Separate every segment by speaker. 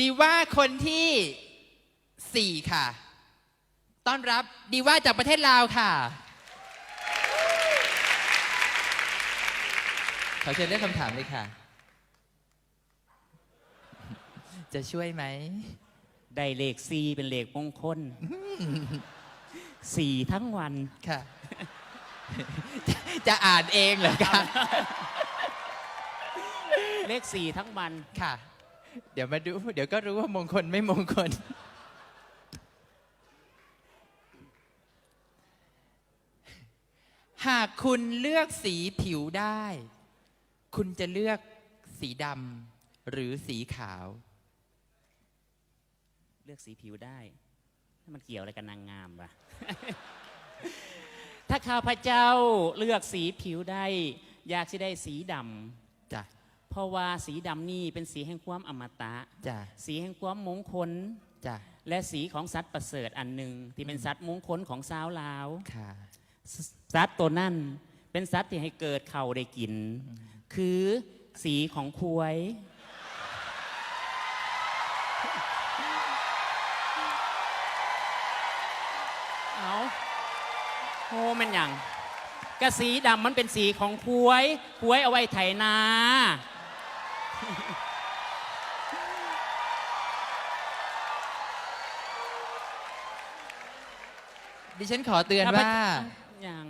Speaker 1: ดีว่าคนที่สี่ค่ะ ต้อนรับดีว่าจากประเทศลาวค่ะ ขอเชิญเลือกคำถามเลยค่ะ จะช่วยไหม
Speaker 2: ได้เลขสี่เป็นเลขมงคลสี่ทั้งวัน
Speaker 1: ค่ะ จะจะอ่านเองเหรอคะ
Speaker 2: เลขสี่ทั้งวัน
Speaker 1: ค่ะ เดี๋ยวมาดู เดี๋ยวก็รู้ว่ามงคลไม่มงคล หากคุณเลือกสีผิวได้ คุณจะเลือกสีดำหรือสีขาว
Speaker 2: เลือกสีผิวได้ มันเกี่ยวอะไรกับนางงามวะ ถ้าข้าพเจ้าเลือกสีผิวได้ อยากจะได้สีด
Speaker 1: จ้ะำ
Speaker 2: เพ ราะว่าสีดำนี่เป็นสีแห่งความอมตะ
Speaker 1: จ้ะ
Speaker 2: สีแห่งความมงคล
Speaker 1: จ้ะ
Speaker 2: และสีของสัตว์ประเสริฐอันหนึ่งที่เป็นสัตว์มงคลของสาวลาว
Speaker 1: ค่ะ
Speaker 2: สัตว์ตัวนั่นเป็นสัตว์ที่ให้เกิดเขาได้กิน คือสีของควายเอาโอ้แมันหยังกระสีดำมันเป็นสีของควายควายเอาไว้ไถนา
Speaker 1: ดิฉันขอเตือน
Speaker 2: ข้าพ
Speaker 1: ว่า
Speaker 2: หยัง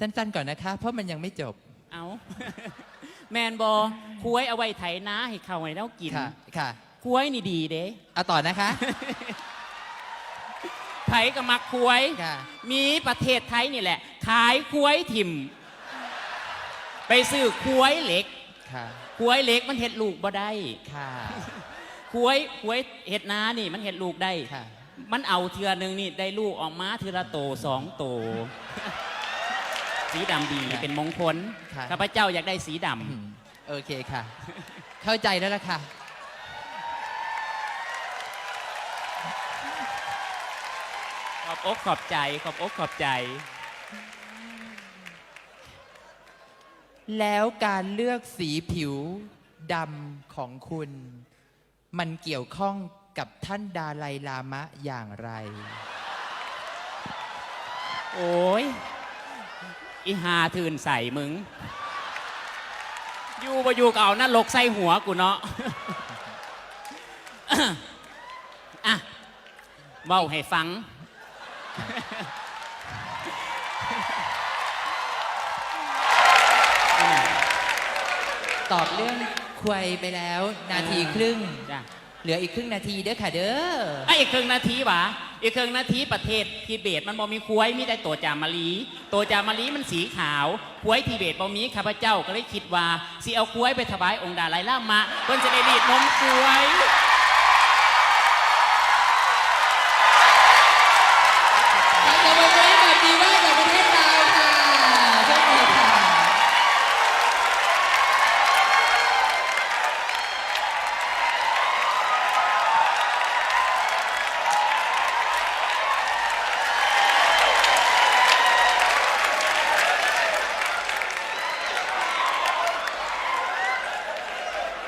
Speaker 1: สั้นๆก่อนนะคะ เพราะมันยังไม่จบ
Speaker 2: เอา แมนบอควายเอาไว้ไถนาให้เขาให้เรากิน
Speaker 1: ค่ะ ค่ะ
Speaker 2: ควายนี่ดีเด้
Speaker 1: เอาต่อนะคะ
Speaker 2: ไผกับมักควาย
Speaker 1: ค่ะ
Speaker 2: มีประเทศไทยนี่แหละ ขายควายถิ่ม ไปซื้อควายเหล็ก
Speaker 1: ค่ะ
Speaker 2: ควายเหล็กมันเห็ดลูกบ่ได้
Speaker 1: ค่ะ
Speaker 2: ควายควายเห็ดนานี่มันเห็ดลูกได้
Speaker 1: ค่ะ
Speaker 2: มันเอาเทือหนึ่งนี่ได้ลูกออกมาเทือละโตสองโต สีดำดี
Speaker 1: ค่ะ
Speaker 2: เป็นมงคล
Speaker 1: ค่ะ
Speaker 2: ข้าพเจ้าอยากได้สีด
Speaker 1: อืมโอเคค่ะ เข้าใจแล้วล่ะค่ะำ
Speaker 2: ขอบอกขอบใจขอบอกขอบใจ
Speaker 1: แล้วการเลือกสีผิวดำของคุณ มันเกี่ยวข้องกับท่านดาไลลามะอย่างไร
Speaker 2: โอ้ยอีหาทืนใส่มึง อยู่บ่อยู่เก็เอานั่นลกใส่หัวกูเนาะอะเบ้าให้ฟัง
Speaker 1: ตอบเรื่องควยไปแล้ว นาทีครึ่ง
Speaker 2: จ้ะ
Speaker 1: เหลืออีกครึ่งนาทีเด้อค่ะเด้อ
Speaker 2: ไอ้อีกครึ่งนาทีหวะอีกครึ่งนาทีประเทศทิเบตมันบ่มีควายมีแต่ตัวจามาลีตัวจามาลีมันสีขาวควายทิเบตบ่มีข้าพเจ้าก็เลยคิดว่าสิเอาควายไปถวายองค์ดาไลล่ามะเพิ่นจะได้รีดนมควาย